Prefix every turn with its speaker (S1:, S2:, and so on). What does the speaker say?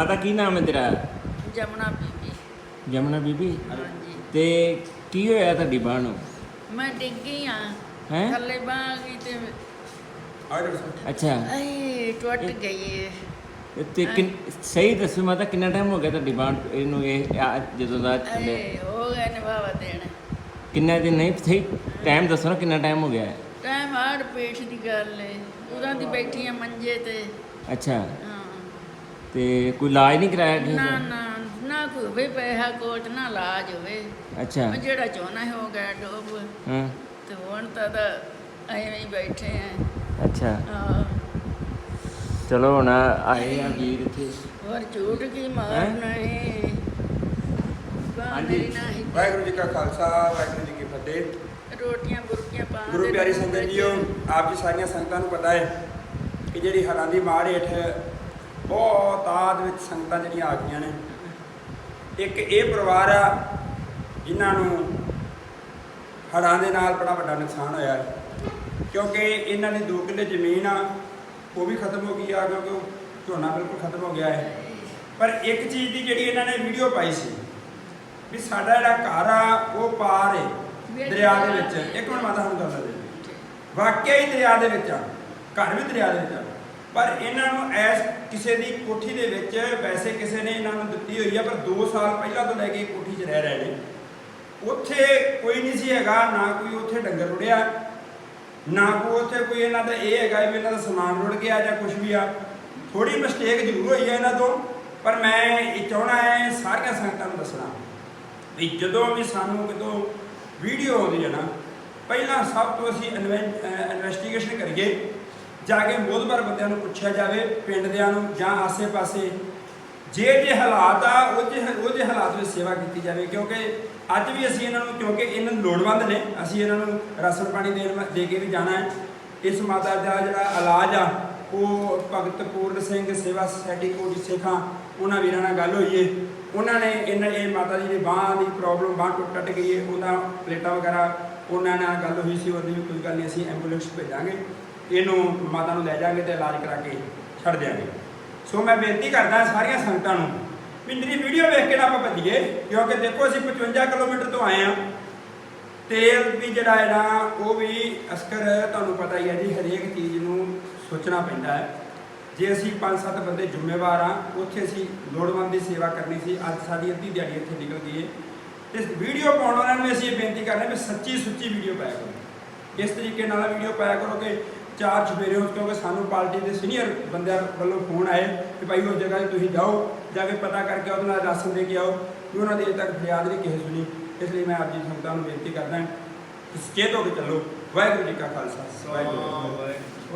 S1: ਮਾਤਾ ਕੀ ਨਾਮ ਹੈ ਤੇਰਾ?
S2: ਜਮਨਾ ਬੀਬੀ।
S1: ਜਮਨਾ ਬੀਬੀ?
S2: ਹਾਂਜੀ।
S1: ਤੇ ਕੀ ਹੋਇਆ ਤੁਹਾਡੀ ਬਾਂਹ ਨੂੰ?
S2: ਮੈਂ ਡਿੱਗੀ ਆ।
S1: ਹੈਂ?
S2: ਥੱਲੇ ਬਾਂਹ ਗਈ ਤੇ
S1: ਅੱਛਾ।
S2: ਆਏ ਟੁੱਟ ਗਈ ਏ।
S1: ਤੇ ਕਿੰਨ- ਸਹੀ ਦੱਸੋ ਮਾਤਾ ਕਿੰਨਾ ਟਾਈਮ ਹੋ ਗਿਆ ਤੁਹਾਡੀ ਬਾਂਹ ਇਹਨੂੰ ਇਹ ਜਦੋਂ ਦਾ ਚੱਲੇ
S2: ਹੋ ਗਏ ਨੇ ਬਾਬਾ ਦੇਣ।
S1: ਕਿੰਨਾ ਦਿਨ ਨਹੀਂ ਸਹੀ ਟਾਈਮ ਦੱਸੋ ਨਾ ਕਿੰਨਾ ਟਾਈਮ ਹੋ ਗਿਆ ਹੈ।
S2: ਟਾਈਮ ਹਾਰ ਪੇਸ਼ ਦੀ ਗੱਲ ਏ। ਉਹਨਾਂ ਦੀ ਬੈਠੀ ਆ ਮੰਜੇ ਤੇ।
S1: ਅੱਛਾ।
S2: ਹਾਂ।
S1: ਤੇ ਕੋਈ ਇਲਾਜ ਨਹੀਂ ਕਰਾਇਆ ਕਿਸੇ
S2: ਨਾ
S1: ਦਾ?
S2: ਨਾ ਨਾ ਕੋਈ ਹੋਵੇ ਪੈਸਾ ਕੋਟ ਨਾ ਇਲਾਜ ਹੋਵੇ।
S1: ਅੱਛਾ।
S2: ਉਹ ਜਿਹੜਾ ਚਾਹਣਾ ਹੋ ਗਿਆ ਡੋਬ
S1: ਹਾਂ।
S2: ਤੇ ਹੁਣ ਤਾਂ ਤਾਂ ਐਵੇਂ ਹੀ ਬੈਠੇ ਆ।
S1: ਅੱਛਾ। ਚਲੋ ਹੁਣ ਆਏ ਆ ਵੀਰ ਇੱਥੇ।
S2: ਹੋਰ ਝੂਠ ਕੀ ਮਾਰਨਾ ਏ? ਬਾਂਹ
S1: ਹਾਂਜੀ।
S2: ਮੇਰੀ ਨਾ ਹੀ
S3: ਵਾਹਿਗੁਰੂ ਜੀ ਕਾ ਖਾਲਸਾ ਵਾਹਿਗੁਰੂ ਜੀ ਕੀ ਫਤਿਹ।
S2: ਰੋਟੀਆਂ ਬੁਰਕੀਆਂ ਪਾ
S3: ਗੁਰੂ ਪਿਆਰੀ ਸੰਗਤ ਜੀਓ ਆਪ ਜੀ ਸਾਰੀਆਂ ਸੰਗਤਾਂ ਨੂੰ ਪਤਾ ਹੈ ਕਿ ਜਿਹੜੀ ਹੜ੍ਹਾਂ ਦੀ ਮਾਰ ਹੇਠ ਬਹੁਤ ਆਦ ਵਿੱਚ ਸੰਗਤਾਂ ਜਿਹੜੀਆਂ ਆ ਗਈਆਂ ਨੇ। ਇੱਕ ਇਹ ਪਰਿਵਾਰ ਆ, ਜਿਨ੍ਹਾਂ ਨੂੰ ਹੜ੍ਹਾਂ ਦੇ ਨਾਲ ਬੜਾ ਵੱਡਾ ਨੁਕਸਾਨ ਹੋਇਆ ਹੈ। ਕਿਉਂਕਿ ਇਹਨਾਂ ਦੀ ਦੋ ਕਿੱਲੇ ਜ਼ਮੀਨ ਆ, ਉਹ ਵੀ ਖਤਮ ਹੋ ਗਈ ਆ, ਕਿਉਂਕਿ ਉਹ ਝੋਨਾ ਬਿਲਕੁਲ ਖਤਮ ਹੋ ਗਿਆ ਹੈ। ਪਰ ਇੱਕ ਚੀਜ਼ ਦੀ ਜਿਹੜੀ ਇਹਨਾਂ ਨੇ ਵੀਡੀਓ ਪਾਈ ਸੀ, ਵੀ ਸਾਡਾ ਜਿਹੜਾ ਘਰ ਆ, ਉਹ ਪਾਰ ਹੈ ਦਰਿਆ ਦੇ ਵਿੱਚ। ਇੱਕ ਮਿੰਟ ਮਾਤਾ, ਹੁਣ ਦੱਸ ਦੇ ਵਾਕਿਆ ਹੀ ਦਰਿਆ ਦੇ ਵਿੱਚ ਆ। ਘਰ ਵੀ ਦਰਿਆ ਦੇ ਵਿੱਚ ਆ। ਪਰ ਇਹਨਾਂ ਨੂੰ ਐਸ ਕਿਸੇ ਦੀ ਕੋਠੀ ਦੇ ਵਿੱਚ ਵੈਸੇ ਕਿਸੇ ਨੇ ਇਹਨਾਂ ਨੂੰ ਦਿੱਤੀ ਹੋਈ ਆ, ਪਰ 2 ਸਾਲ ਪਹਿਲਾਂ ਤੋਂ ਲੈ ਕੇ ਕੋਠੀ 'ਚ ਰਹਿ ਰਹੇ ਨੇ। ਉੱਥੇ ਕੋਈ ਨਹੀਂ ਸੀ ਹੈਗਾ, ਨਾ ਕੋਈ ਉੱਥੇ ਡੰਗਰ ਰੁੜਿਆ, ਨਾ ਕੋਈ ਉੱਥੇ ਕੋਈ ਇਹਨਾਂ ਦਾ ਇਹ ਹੈਗਾ ਵੀ ਇਹਨਾਂ ਦਾ ਸਮਾਨ ਰੁੜ ਗਿਆ ਜਾਂ ਕੁਝ ਵੀ ਆ। ਥੋੜੀ ਮਿਸਟੇਕ ਜ਼ਰੂਰ ਹੋਈ ਹੈ ਇਹਨਾਂ ਤੋਂ, ਪਰ ਮੈਂ ਇਹ ਚਾਹਣਾ ਹੈ ਸਾਰੀਆਂ ਸੰਗਤਾਂ ਨੂੰ ਦੱਸਣਾ ਵੀ ਜਦੋਂ ਵੀ ਸਾਨੂੰ ਕਿਤੋਂ ਵੀਡੀਓ ਆਉਂਦੀ ਹੈ ਨਾ, ਪਹਿਲਾਂ ਸਭ ਤੋਂ ਅਸੀਂ ਇਨਵੈਸਟੀਗੇਸ਼ਨ ਕਰੀਏ। ਜਾ ਕੇ ਮੋਦਬਰ ਬੰਦਿਆਂ ਨੂੰ ਪੁੱਛਿਆ ਜਾਵੇ ਪਿੰਡ ਦਿਆਂ ਨੂੰ ਜਾਂ ਆਸੇ-ਪਾਸੇ, ਜੇ ਜੇ ਹਾਲਾਤ ਆ, ਉਹ ਜੇ ਉਹ ਜੇ ਹਾਲਾਤ ਵਿੱਚ ਸੇਵਾ ਕੀਤੀ ਜਾਵੇ, ਕਿਉਂਕਿ ਅੱਜ ਵੀ ਅਸੀਂ ਇਹਨਾਂ ਨੂੰ, ਕਿਉਂਕਿ ਇਹਨਾਂ ਨੂੰ ਲੋੜਵੰਦ ਨੇ, ਅਸੀਂ ਇਹਨਾਂ ਨੂੰ ਰਾਸ਼ਨ ਪਾਣੀ ਦੇਣ ਦੇ ਕੇ ਵੀ ਜਾਣਾ ਹੈ। ਇਸ ਮਾਤਾ ਦਾ ਜਿਹੜਾ ਇਲਾਜ ਆ, ਉਹ ਭਗਤ ਪੂਰਨ ਸਿੰਘ ਸੇਵਾ ਸੁਸਾਇਟੀ ਕੋਟ ਸੇਖਾਂ, ਉਹਨਾਂ ਵੀਰਾਂ ਨਾਲ ਗੱਲ ਹੋਈ ਏ। ਉਹਨਾਂ ਨੇ ਇਹਨਾਂ, ਇਹ ਮਾਤਾ ਜੀ ਦੀ ਬਾਂਹ ਦੀ ਪ੍ਰੋਬਲਮ ਬਾਂਹ ਟੁੱਟ ਟੱਟ ਗਈ ਏ, ਉਹਦਾ ਪਲੇਟਾਂ ਵਗੈਰਾ, ਉਹਨਾਂ ਨਾਲ ਗੱਲ ਹੋਈ ਸੀ, ਉਹਦੀ ਵੀ ਕੋਈ ਗੱਲ ਨਹੀਂ, ਅਸੀਂ ਐਂਬੂਲੈਂਸ ਭੇਜਾਂਗੇ। ਇਹਨੂੰ ਮਾਤਾ ਨੂੰ ਲੈ ਜਾਾਂਗੇ ਤੇ ਇਲਾਜ ਕਰਾ ਕੇ ਛੱਡ ਦਿਆਂਗੇ। ਸੋ ਮੈਂ ਬੇਨਤੀ ਕਰਦਾ ਸਾਰੀਆਂ ਸੰਗਤਾਂ ਨੂੰ ਵੀ ਮੇਰੀ ਵੀਡੀਓ ਵੇਖ ਕੇ ਨਾ ਆਪਾਂ ਭੱਜੀਏ, ਕਿਉਂਕਿ ਦੇਖੋ ਅਸੀਂ 55 ਕਿਲੋਮੀਟਰ ਤੋਂ ਆਏ ਆ ਤੇਲ ਵੀ ਜਿਹੜਾ ਹੈ ਨਾ, ਉਹ ਵੀ ਅਸਕਰ, ਤੁਹਾਨੂੰ ਪਤਾ ਹੀ ਹੈ ਜੀ, ਹਰੇਕ ਚੀਜ਼ ਨੂੰ ਸੋਚਣਾ ਪੈਂਦਾ ਹੈ। ਜੇ ਅਸੀਂ ਪੰਜ ਸੱਤ ਬੰਦੇ ਜ਼ਿੰਮੇਵਾਰ ਆ ਉੱਥੇ ਅਸੀਂ ਲੋੜਵੰਦ ਦੀ ਸੇਵਾ ਕਰਨੀ ਸੀ, ਅੱਜ ਸਾਡੀ ਅੱਧੀ ਦਿਹਾੜੀ ਇੱਥੇ ਨਿਕਲ ਗਈ ਹੈ। ਤੇ ਵੀਡੀਓ ਪਾਉਣ ਵਾਲਿਆਂ ਨੂੰ ਅਸੀਂ ਇਹ ਬੇਨਤੀ ਕਰਦੇ ਹਾਂ ਵੀ ਸੱਚੀ ਸੁੱਚੀ ਵੀਡੀਓ ਪਾਇਆ ਕਰੋ। ਇਸ ਤਰੀਕੇ ਨਾਲ ਵੀਡੀਓ ਪਾਇਆ ਕਰੋ ਕਿ ਚਾਰ ਚੁਫੇਰੇ ਹੋ ਕਿਉਂਕਿ ਸਾਨੂੰ ਪਾਰਟੀ ਦੇ ਸੀਨੀਅਰ ਬੰਦਿਆਂ ਵੱਲੋਂ ਫੋਨ ਆਏ ਕਿ ਭਾਈ ਉਹ ਜਗ੍ਹਾ 'ਤੇ ਤੁਸੀਂ ਜਾਓ, ਜਾ ਕੇ ਪਤਾ ਕਰਕੇ ਉਹਦੇ ਨਾਲ ਰਾਸ਼ਨ ਦੇ ਕੇ ਆਓ। ਕਿ ਉਹਨਾਂ ਦੀ ਅਜੇ ਤੱਕ ਫਰਿਆਦ ਨਹੀਂ ਕਿਸੇ ਸੁਣੀ, ਇਸ ਲਈ ਮੈਂ ਆਪ ਜੀ ਸੰਗਤਾਂ ਨੂੰ ਬੇਨਤੀ ਕਰਦਾ ਕਿ ਸਚੇਤ ਹੋ ਕੇ ਚੱਲੋ। ਵਾਹਿਗੁਰੂ ਜੀ ਕਾ ਖਾਲਸਾ, ਵਾਹਿਗੁਰੂ ਜੀ ਕੀ ਫਤਿਹ।